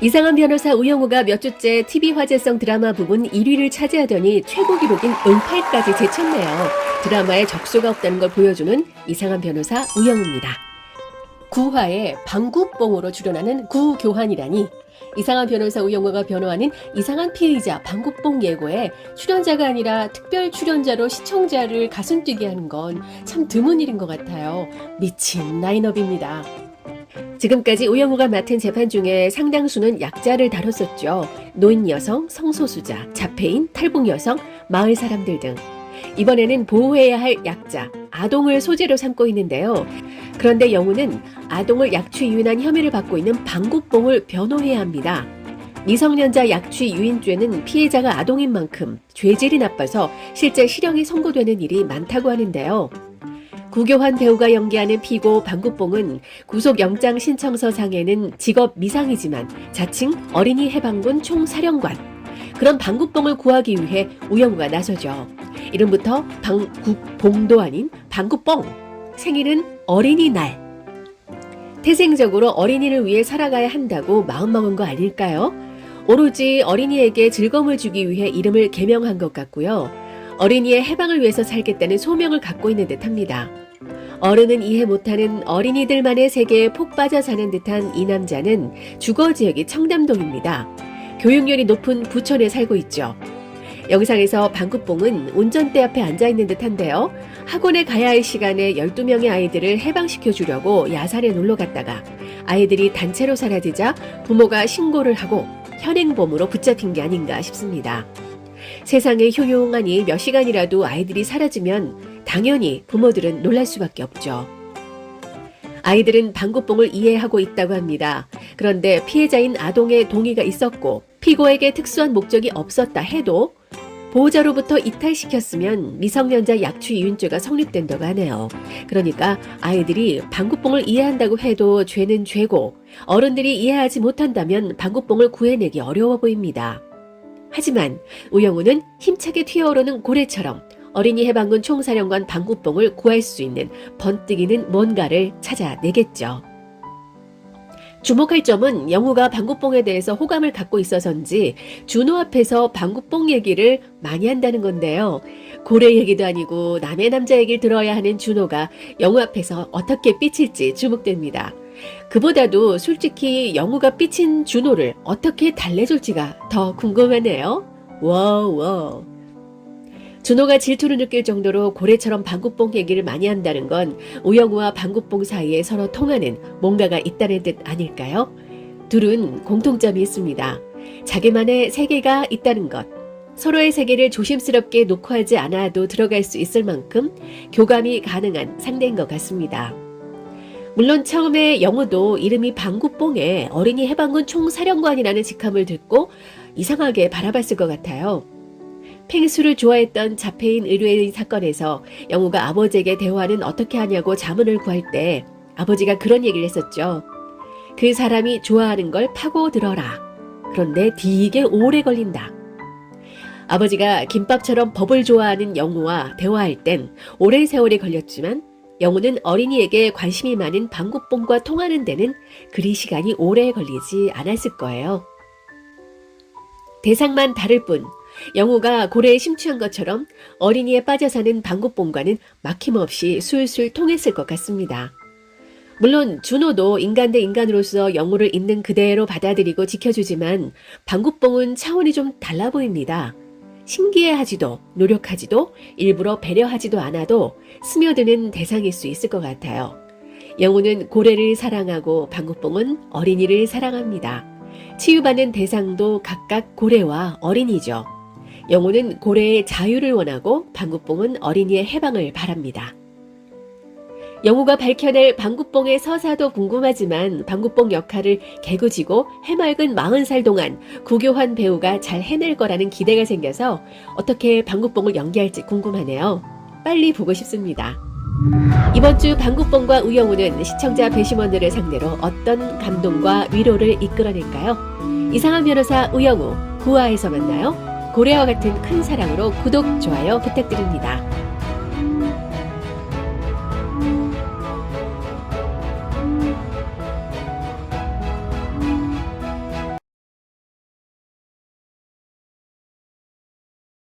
이상한 변호사 우영우가 몇 주째 TV 화제성 드라마 부분 1위를 차지하더니 최고 기록인 은팔까지 제쳤네요. 드라마에 적수가 없다는 걸 보여주는 이상한 변호사 우영우입니다. 구화에 방구뽕으로 출연하는 구교환이라니 이상한 변호사 우영우가 변호하는 이상한 피의자 방구뽕 예고에 출연자가 아니라 특별 출연자로 시청자를 가슴 뛰게 하는 건 참 드문 일인 것 같아요. 미친 라인업입니다. 지금까지 우영우가 맡은 재판 중에 상당수는 약자를 다뤘었죠. 노인 여성, 성소수자, 자폐인, 탈북 여성, 마을 사람들 등. 이번에는 보호해야 할 약자, 아동을 소재로 삼고 있는데요. 그런데 영우는 아동을 약취 유인한 혐의를 받고 있는 방구뽕을 변호해야 합니다. 미성년자 약취 유인죄는 피해자가 아동인 만큼 죄질이 나빠서 실제 실형이 선고되는 일이 많다고 하는데요. 구교환 배우가 연기하는 피고 방구뽕은 구속영장 신청서 상에는 직업 미상이지만 자칭 어린이 해방군 총사령관. 그런 방구뽕을 구하기 위해 우영우가 나서죠. 이름부터 방구뽕도 아닌 방구뽕. 생일은 어린이날. 태생적으로 어린이를 위해 살아가야 한다고 마음먹은 거 아닐까요? 오로지 어린이에게 즐거움을 주기 위해 이름을 개명한 것 같고요. 어린이의 해방을 위해서 살겠다는 소명을 갖고 있는 듯 합니다. 어른은 이해 못하는 어린이들만의 세계에 폭 빠져 사는 듯한 이 남자는 주거 지역이 청담동입니다. 교육열이 높은 부천에 살고 있죠. 영상에서 방구뽕은 운전대 앞에 앉아 있는 듯한데요. 학원에 가야 할 시간에 12명의 아이들을 해방시켜 주려고 야산에 놀러 갔다가 아이들이 단체로 사라지자 부모가 신고를 하고 현행범으로 붙잡힌 게 아닌가 싶습니다. 세상에 효용하니 몇 시간이라도 아이들이 사라지면 당연히 부모들은 놀랄 수밖에 없죠. 아이들은 방구뽕을 이해하고 있다고 합니다. 그런데 피해자인 아동의 동의가 있었고 피고에게 특수한 목적이 없었다 해도 보호자로부터 이탈시켰으면 미성년자 약취 유인죄가 성립된다고 하네요. 그러니까 아이들이 방구뽕을 이해한다고 해도 죄는 죄고 어른들이 이해하지 못한다면 방구뽕을 구해내기 어려워 보입니다. 하지만 우영우는 힘차게 튀어오르는 고래처럼 어린이 해방군 총사령관 방구뽕을 구할 수 있는 번뜩이는 뭔가를 찾아내겠죠. 주목할 점은 영우가 방구뽕에 대해서 호감을 갖고 있어서인지 준호 앞에서 방구뽕 얘기를 많이 한다는 건데요. 고래 얘기도 아니고 남의 남자 얘기를 들어야 하는 준호가 영우 앞에서 어떻게 삐칠지 주목됩니다. 그보다도 솔직히 영우가 삐친 준호를 어떻게 달래줄지가 더 궁금하네요. 와우. 준호가 질투를 느낄 정도로 고래처럼 방구뽕 얘기를 많이 한다는 건 우영우와 방구뽕 사이에 서로 통하는 뭔가가 있다는 뜻 아닐까요? 둘은 공통점이 있습니다. 자기만의 세계가 있다는 것. 서로의 세계를 조심스럽게 녹화하지 않아도 들어갈 수 있을 만큼 교감이 가능한 상대인 것 같습니다. 물론 처음에 영우도 이름이 방구뽕에 어린이 해방군 총사령관이라는 직함을 듣고 이상하게 바라봤을 것 같아요. 펭수를 좋아했던 자폐인 의뢰인 사건에서 영우가 아버지에게 대화는 어떻게 하냐고 자문을 구할 때 아버지가 그런 얘기를 했었죠. 그 사람이 좋아하는 걸 파고 들어라. 그런데 되게 오래 걸린다. 아버지가 김밥처럼 법을 좋아하는 영우와 대화할 땐 오랜 세월이 걸렸지만 영우는 어린이에게 관심이 많은 방구뽕과 통하는 데는 그리 시간이 오래 걸리지 않았을 거예요. 대상만 다를 뿐 영우가 고래에 심취한 것처럼 어린이에 빠져 사는 방구뽕과는 막힘없이 술술 통했을 것 같습니다. 물론 준호도 인간 대 인간으로서 영우를 있는 그대로 받아들이고 지켜주지만 방구뽕은 차원이 좀 달라 보입니다. 신기해하지도 노력하지도 일부러 배려하지도 않아도 스며드는 대상일 수 있을 것 같아요. 영우는 고래를 사랑하고 방구뽕은 어린이를 사랑합니다. 치유받는 대상도 각각 고래와 어린이죠. 영우는 고래의 자유를 원하고 방구뽕은 어린이의 해방을 바랍니다. 영우가 밝혀낼 방구뽕의 서사도 궁금하지만 방구뽕 역할을 개구지고 해맑은 40살 동안 구교환 배우가 잘 해낼 거라는 기대가 생겨서 어떻게 방구뽕을 연기할지 궁금하네요. 빨리 보고 싶습니다. 이번 주 방구뽕과 우영우는 시청자 배심원들을 상대로 어떤 감동과 위로를 이끌어낼까요? 이상한 변호사 우영우 9화에서 만나요. 고래와 같은 큰 사랑으로 구독, 좋아요 부탁드립니다.